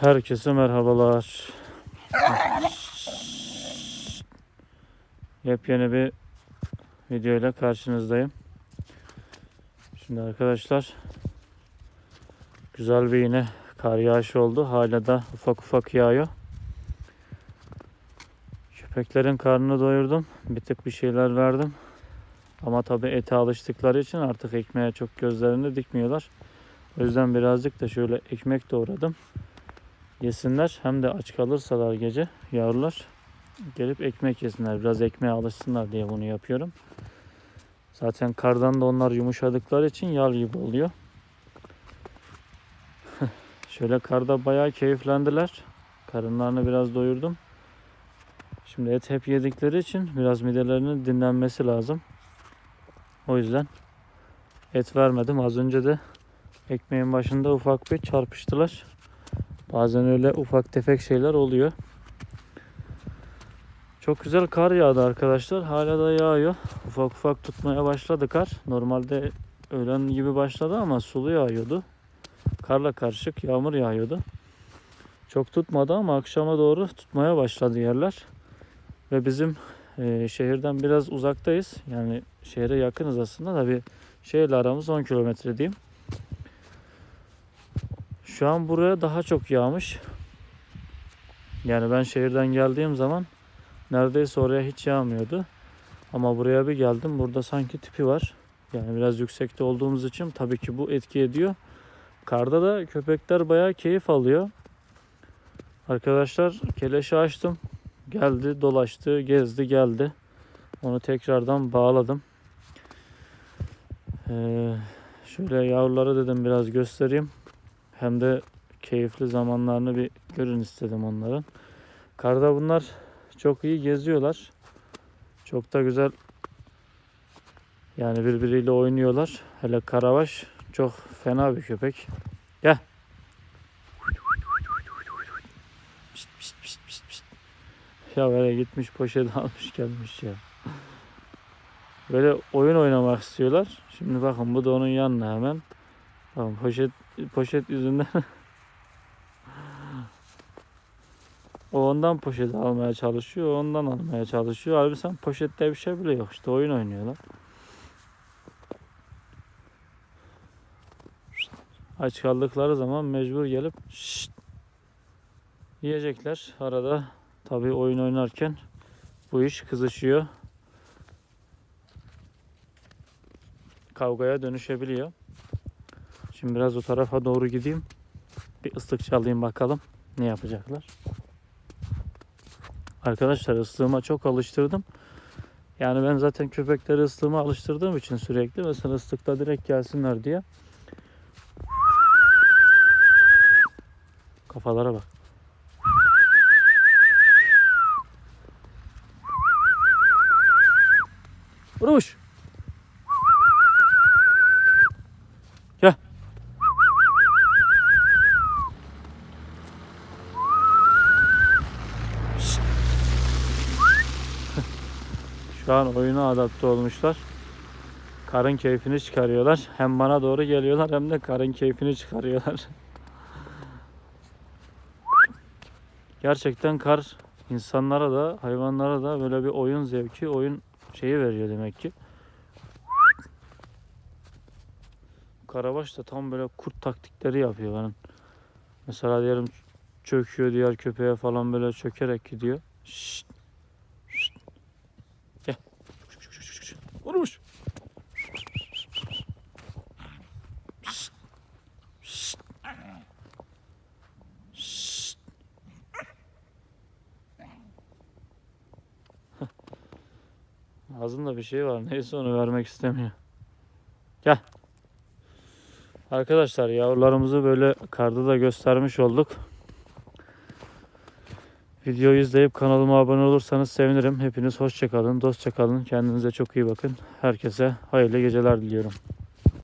Herkese merhabalar. Yepyeni bir video ile karşınızdayım. Şimdi arkadaşlar güzel bir yine kar yağışı oldu. Hala da ufak ufak yağıyor. Köpeklerin karnını doyurdum. Bir tık bir şeyler verdim. Ama tabii ete alıştıkları için artık ekmeğe çok gözlerini dikmiyorlar. O yüzden birazcık da şöyle ekmek doğradım yesinler. Hem de aç kalırsalar gece yavrular gelip ekmek yesinler. Biraz ekmeğe alışsınlar diye bunu yapıyorum. Zaten kardan da onlar yumuşadıkları için yal gibi oluyor. Şöyle karda bayağı keyiflendiler. Karınlarını biraz doyurdum. Şimdi et hep yedikleri için biraz midelerinin dinlenmesi lazım. O yüzden et vermedim. Az önce de ekmeğin başında ufak bir çarpıştılar. Bazen öyle ufak tefek şeyler oluyor. Çok güzel kar yağdı arkadaşlar. Hala da yağıyor. Ufak ufak tutmaya başladı kar. Normalde öğlen gibi başladı ama sulu yağıyordu. Karla karışık yağmur yağıyordu. Çok tutmadı ama akşama doğru tutmaya başladı yerler. Ve bizim e, şehirden biraz uzaktayız. Yani şehre yakınız aslında da bir şehirle aramız 10 kilometre diyeyim. Şu an buraya daha çok yağmış. Yani ben şehirden geldiğim zaman neredeyse oraya hiç yağmıyordu. Ama buraya bir geldim. Burada sanki tipi var. Yani biraz yüksekte olduğumuz için tabii ki bu etki ediyor. Karda da köpekler bayağı keyif alıyor. Arkadaşlar keleşi açtım. Geldi, dolaştı, gezdi, geldi. Onu tekrardan bağladım. Ee, şöyle yavruları dedim biraz göstereyim. Hem de keyifli zamanlarını bir görün istedim onların. Karda bunlar çok iyi geziyorlar. Çok da güzel yani birbiriyle oynuyorlar. Hele Karavaş çok fena bir köpek. Gel. Pişt, pişt, pişt, pişt, pişt. Ya böyle gitmiş poşet almış gelmiş ya. Böyle oyun oynamak istiyorlar. Şimdi bakın bu da onun yanına hemen. Tamam poşet poşet yüzünden o ondan poşet almaya çalışıyor, ondan almaya çalışıyor. Halbuki sen poşette bir şey bile yok. İşte oyun oynuyorlar. Aç kaldıkları zaman mecbur gelip şşt yiyecekler. Arada tabii oyun oynarken bu iş kızışıyor. Kavgaya dönüşebiliyor. Şimdi biraz o tarafa doğru gideyim. Bir ıslık çalayım bakalım ne yapacaklar. Arkadaşlar ıslığıma çok alıştırdım. Yani ben zaten köpekleri ıslığıma alıştırdığım için sürekli mesela ıslıkta direkt gelsinler diye. Kafalara bak. Vuruş. Şu an oyuna adapte olmuşlar. Karın keyfini çıkarıyorlar. Hem bana doğru geliyorlar hem de karın keyfini çıkarıyorlar. Gerçekten kar insanlara da hayvanlara da böyle bir oyun zevki, oyun şeyi veriyor demek ki. Karabaş da tam böyle kurt taktikleri yapıyor benim. Mesela diyelim çöküyor diğer köpeğe falan böyle çökerek gidiyor. Şşt. Şşt. Gel. Vurmuş. Ağzında bir şey var. Neyse onu vermek istemiyor. Gel. Arkadaşlar yavrularımızı böyle karda da göstermiş olduk. Videoyu izleyip kanalıma abone olursanız sevinirim. Hepiniz hoşçakalın, dostça kalın. Kendinize çok iyi bakın. Herkese hayırlı geceler diliyorum.